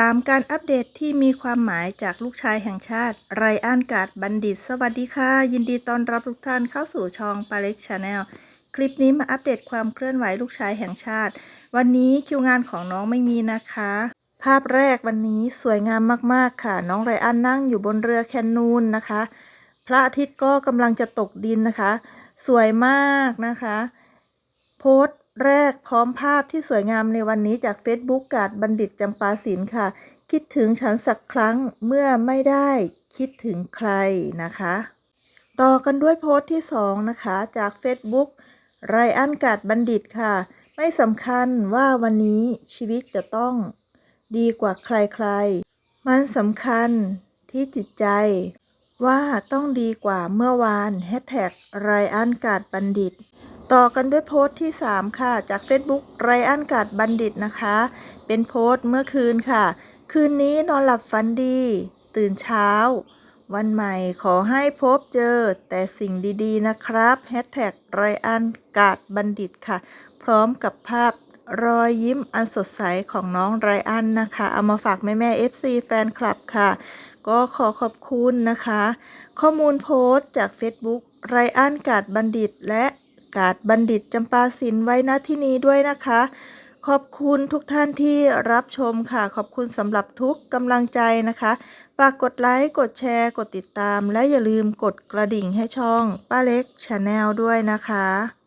3. การอัปเดตที่มีความหมายจากลูกชายแห่งชาติ ไรอันกาดบัณฑิต สวัสดีค่ะ ยินดีต้อนรับทุกท่านเข้าสู่ช่องปาเล็กชาแนลคลิปนี้มาอัปเดตความเคลื่อนไหวลูกชายแห่งชาติ วันนี้คิวงานของน้องไม่มีนะคะ ภาพแรกวันนี้สวยงามมากๆค่ะ น้องไรอันนั่งอยู่บนเรือแคนูนนะคะ พระอาทิตย์ก็กำลังจะตกดินนะคะ สวยมากนะคะ โพสต์ แรกพร้อมภาพที่สวยงามในวันนี้จาก Facebook กาดบัณฑิตจำปาศิลป์ค่ะ คิดถึงฉันสักครั้งเมื่อไม่ได้คิดถึงใครนะคะ ต่อกันด้วยโพสต์ที่ 2 นะคะจาก Facebook ไรอันกาดบัณฑิตค่ะ ไม่สำคัญว่าวันนี้ชีวิตจะต้องดีกว่าใครๆ มันสำคัญที่จิตใจว่าต้องดีกว่าเมื่อวานแฮชแท็กไรอันกาดบัณฑิต ต่อกันด้วยโพสต์ที่ 3 ค่ะ จาก Facebook ไรอันกาดบัณฑิตนะคะ เป็นโพสต์เมื่อคืนค่ะ คืนนี้นอนหลับฝันดี ตื่นเช้า วันใหม่ขอให้พบเจอแต่สิ่งดีๆนะครับแฮชแท็กไรอันกาดบัณฑิตค่ะ พร้อมกับภาพรอยยิ้มอันสดใสของน้องไรอันนะคะ เอามาฝากแม่แม่ FC แฟนคลับค่ะ ก็ขอขอบคุณนะคะ ข้อมูลโพสต์จาก Facebook ไรอันกาดบัณฑิตและ กาดบัณฑิตจำปาสินไว้ณที่นี้ด้วยนะคะ ขอบคุณทุกท่านที่รับชมค่ะ ขอบคุณสำหรับทุกกำลังใจนะคะฝากกดไลค์ กดแชร์ กดติดตาม และอย่าลืมกดกระดิ่งให้ช่องป้าเล็กชาแนลด้วยนะคะ